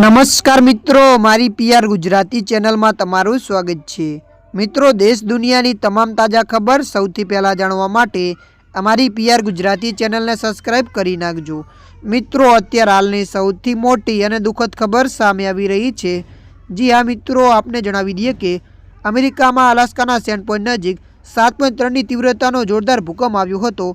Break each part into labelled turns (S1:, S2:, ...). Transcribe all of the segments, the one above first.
S1: નમસ્કાર મિત્રો, મારી પીઆર ગુજરાતી ચેનલમાં તમારું સ્વાગત છે. મિત્રો, દેશ દુનિયાની તમામ તાજા ખબર સૌથી પહેલાં જાણવા માટે અમારી પીઆર ગુજરાતી ચેનલને સબસ્ક્રાઇબ કરી નાખજો. મિત્રો, અત્યારે હાલની સૌથી મોટી અને દુઃખદ ખબર સામે આવી રહી છે. જી હા, મિત્રો, આપને જણાવી દઈએ કે અમેરિકામાં અલાસ્કાના સેન્ટ પોઈન્ટ નજીક સાત પોઈન્ટ ત્રણની તીવ્રતાનો જોરદાર ભૂકંપ આવ્યો હતો.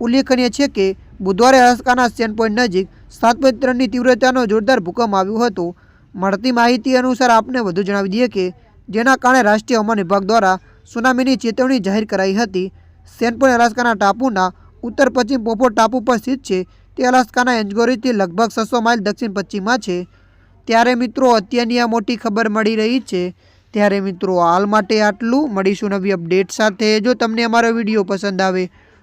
S1: ઉલ્લેખનીય છે કે, બુધવારે અલાસ્કાના સેન પોઈન્ટ નજીક સાત પોઈન્ટ ત્રણની તીવ્રતાનો જોરદાર ભૂકંપ આવ્યો હતો. મળતી માહિતી અનુસાર આપને વધુ જણાવી દઈએ કે, જેના કારણે રાષ્ટ્રીય હવામાન વિભાગ દ્વારા સુનામીની ચેતવણી જાહેર કરાઈ હતી. સેન્ટ પોઈન્ટ અલાસ્કાના ટાપુના ઉત્તર પશ્ચિમ પોપો ટાપુ પર સ્થિત છે. તે અલાસ્કાના એન્જગોરીથી લગભગ છસો માઇલ દક્ષિણ પશ્ચિમમાં છે. ત્યારે મિત્રો, અત્યારની આ મોટી ખબર મળી રહી છે. ત્યારે મિત્રો, હાલ માટે આટલું. મળીશું નવી અપડેટ સાથે. જો તમને અમારો વીડિયો પસંદ આવે